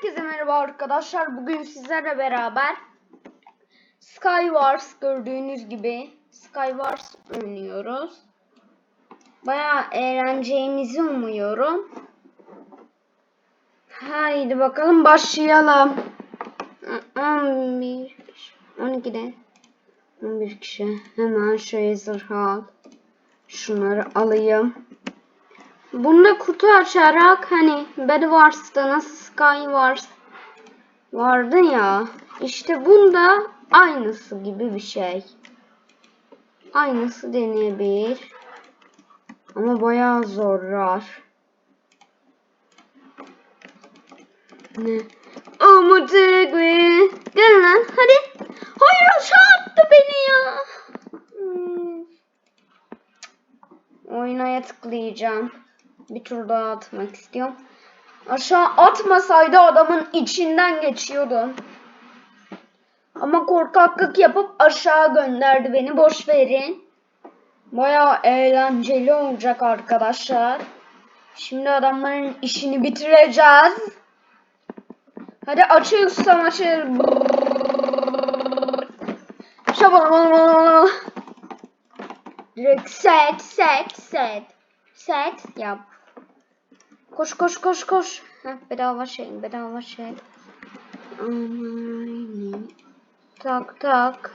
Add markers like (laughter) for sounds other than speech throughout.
Herkese merhaba arkadaşlar. Bugün sizlerle beraber Skywars gördüğünüz gibi Skywars oynuyoruz. Bayağı eğleneceğimizi umuyorum. Haydi bakalım başlayalım. 11 12'de 11 kişi. Hemen şöyle zırh al. Şunları alayım. Bunda kutu açarak hani Bed Wars'ta nasıl Sky Wars vardı ya. İşte bunda aynısı gibi bir şey. Aynısı deneyebilir. Ama bayağı zorlar. Ne? Umudu Gel lan hadi. Hayır aşağı attı beni ya. Hmm. Oynaya tıklayacağım. Bir tur daha atmak istiyorum. Aşağı atmasaydı adamın içinden geçiyordum. Ama korkaklık yapıp aşağı gönderdi beni. Boş verin. Baya eğlenceli olacak arkadaşlar. Şimdi adamların işini bitireceğiz. Hadi ustam açıl. Şaban. Direkt set set set. Set yap. Koş koş koş koş. Heh, bedava şey bedava şey. Tak tak.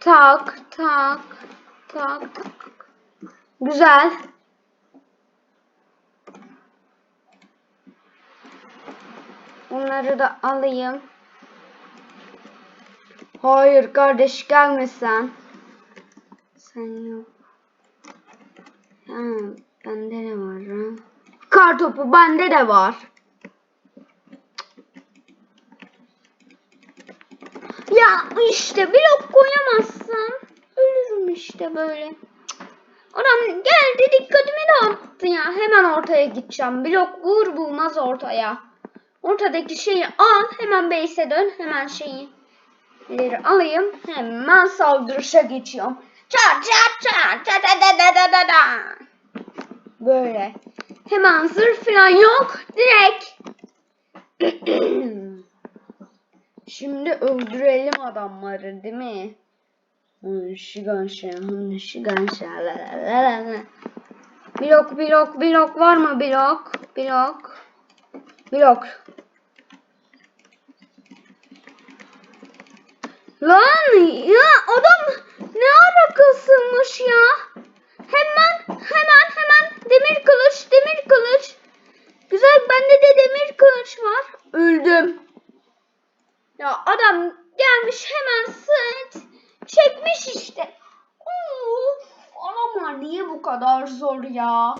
Tak tak. Tak tak. Güzel. Bunları da alayım. Hayır kardeş gelme sen. Sen yok. Ha, bende ne var ha? Kar topu bende de var. Ya işte blok koyamazsın. Ölürüm işte böyle. Adam geldi dikkatimi dağıttı ya. Hemen ortaya gideceğim. Blok vur bulmaz ortaya. Ortadaki şeyi al. Hemen base'e dön. Hemen şeyi alayım. Hemen saldırışa geçiyorum. Çar çar çar çar da da da da. Böyle. Hemen zırh falan yok. Direkt. (clears throat) Şimdi öldürelim adamları değil mi? Şigan şey, şigan şey, la la. Blok, blok, blok var mı blok? Blok. Blok. Lan ya adam ne ara kasılmış ya? Hemen hemen hemen demir kılıç demir kılıç. Güzel bende de demir kılıç var. Öldüm. Ya adam gelmiş hemen sırt çekmiş işte. Of adamlar niye bu kadar zor ya?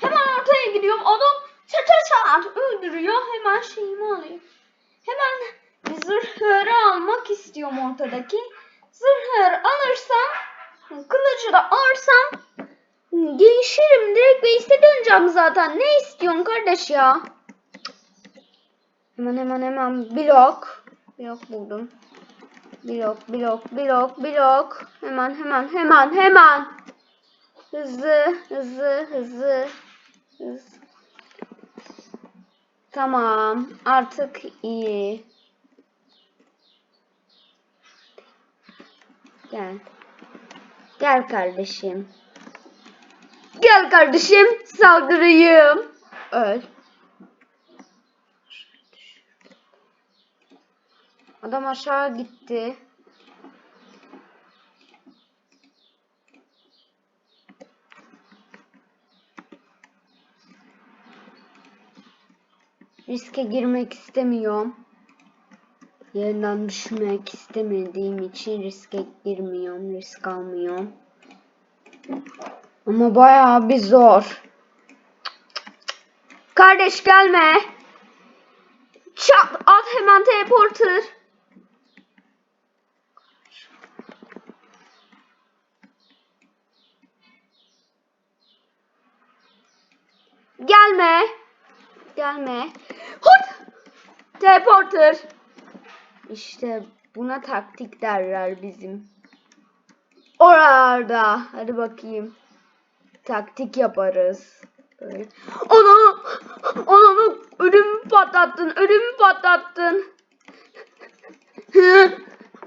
Hemen ortaya gidiyorum adam çatır çat öldürüyor hemen şeyimi alayım. Hemen zırhları almak istiyorum ortadaki. Zırhları alırsam, kılıcı da alırsam gelişirim. Direkt base'e döneceğim zaten. Ne istiyorsun kardeş ya? Hemen hemen hemen blok. Blok buldum. Blok, blok, blok, blok. Hemen hemen hemen hemen. Hızlı, hızlı, hızlı. Hız. Tamam. Artık iyi. Gel. Gel kardeşim. Gel kardeşim. Saldırayım. Öl. Adam aşağı gitti. Riske girmek istemiyorum. Yeniden düşmek istemediğim için riske girmiyorum, risk almıyorum. Ama bayağı bir zor. Kardeş gelme. Çat at hemen teleporter. Gelme. Gelme. Hut. Teleporter. İşte buna taktik derler bizim. Oralarda. Hadi bakayım. Taktik yaparız. Böyle. Onu, onu Ödümü patlattın. Ödümü patlattın. (laughs)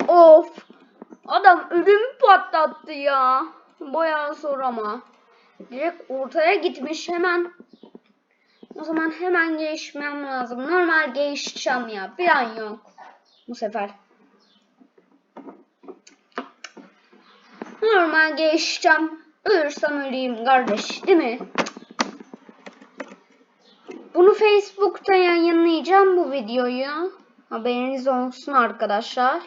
Of. Adam ödümü patlattı ya. Bayağı zor ama. Direkt ortaya gitmiş hemen. O zaman hemen gelişmem lazım. Normal gelişeceğim ya. Bir an yok. Bu sefer. Normal gelişeceğim. Ölürsem öleyim kardeş değil mi? Bunu Facebook'ta yayınlayacağım bu videoyu. Haberiniz olsun arkadaşlar.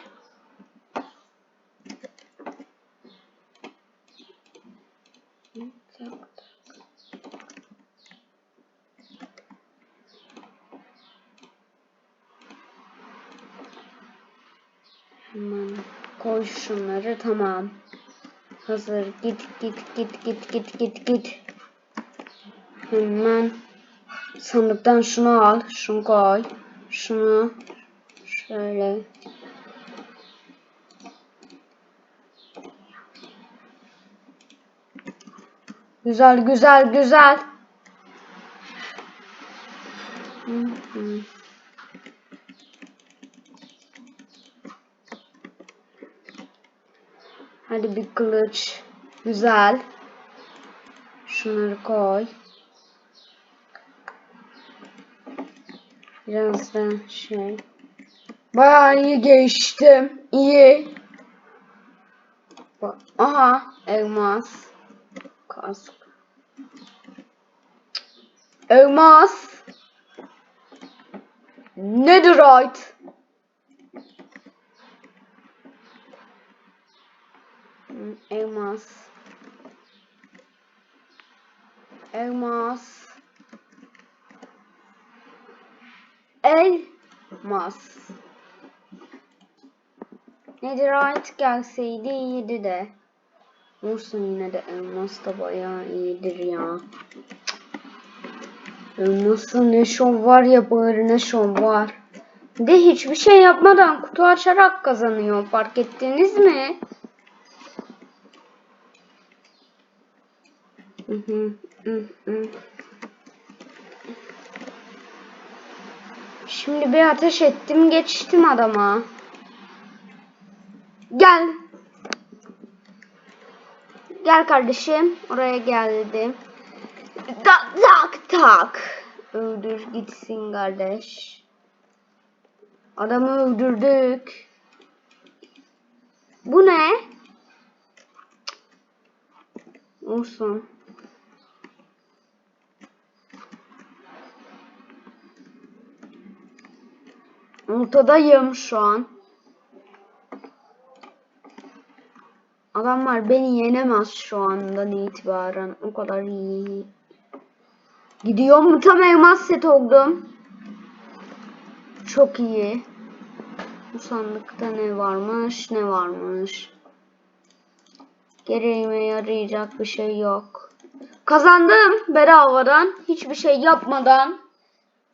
Hemen koy şunları tamam. Hazır git git git git git git git. Hemen sandıktan şunu al. Şunu koy. Şunu şöyle. Güzel güzel güzel. Hı hı. Hadi bir kılıç. Güzel. Şunları koy. Biraz da şey. Bayağı iyi geçtim. İyi. Aha elmas. Kask. Elmas. Netherite. Hı, Elmas. Elmas. Elmas. Netherite gelseydi iyiydi de. Olsun yine de elmas da bayağı iyidir ya. Elmasın ne şov var ya böyle ne şov var. De hiçbir şey yapmadan kutu açarak kazanıyor. Fark ettiniz mi? Hı hı, hı hı. Şimdi bir ateş ettim geçtim adama. Gel. Gel kardeşim. Oraya geldim. Tak tak tak. Öldür gitsin kardeş. Adamı öldürdük. Bu ne? Olsun. Ortadayım şu an. Adamlar beni yenemez şu andan itibaren. O kadar iyi. Gidiyor mu tam elmas set oldum. Çok iyi. Bu sandıkta ne varmış ne varmış. Gereğime yarayacak bir şey yok. Kazandım bedavadan. Hiçbir şey yapmadan.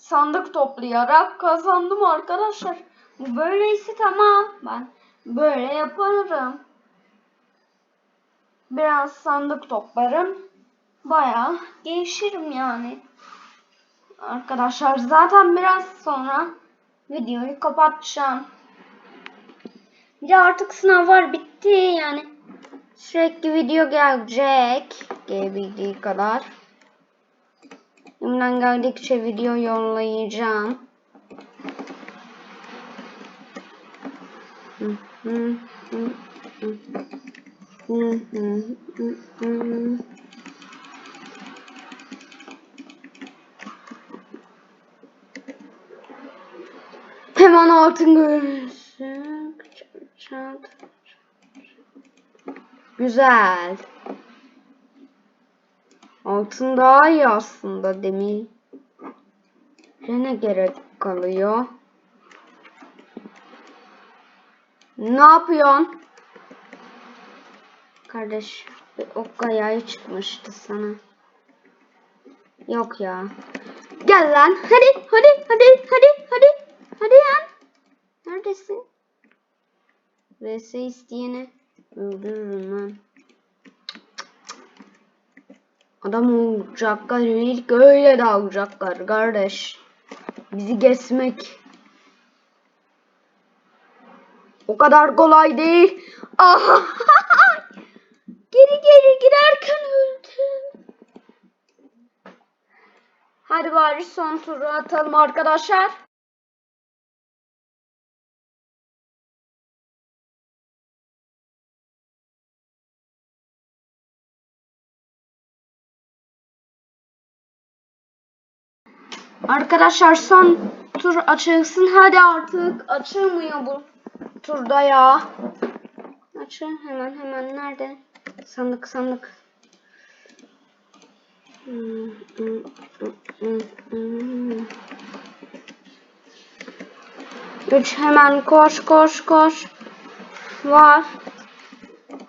Sandık toplayarak kazandım arkadaşlar. Bu böyleyse tamam. Ben böyle yaparım. Biraz sandık toplarım. Bayağı gelişirim yani. Arkadaşlar zaten biraz sonra videoyu kapatacağım. Bir de artık sınavlar bitti yani. Sürekli video gelecek. Gelebildiği kadar. Elimden geldikçe video yollayacağım. Hı hı hı hı. Hı hı hı. Hemen altın görürsün. Güzel. Altın daha iyi aslında demir. Ne gerek kalıyor? Ne yapıyorsun? Kardeş bir ok ayağı çıkmıştı sana. Yok ya. Gel lan. Hadi hadi hadi hadi hadi. Hadi yan. Neredesin? VS isteyeni öldürürüm lan. Adam olacaklar ilk öyle dalacaklar kardeş. Bizi kesmek. O kadar kolay değil. Aha! (laughs) geri geri girerken öldüm. Hadi bari son turu atalım arkadaşlar. Arkadaşlar son tur açılsın. Hadi artık. Açılmıyor bu turda ya. Açıl hemen hemen. Nerede? Sandık sandık. Üç hemen koş koş koş. Var.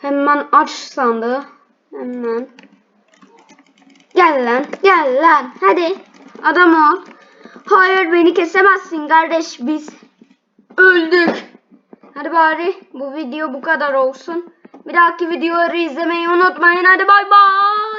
Hemen aç sandığı. Hemen. Gel lan, gel lan. Hadi. Adam ol. Hayır beni kesemezsin kardeş. Biz öldük. Hadi bari bu video bu kadar olsun. Bir dahaki videoları izlemeyi unutmayın. Hadi bay bay.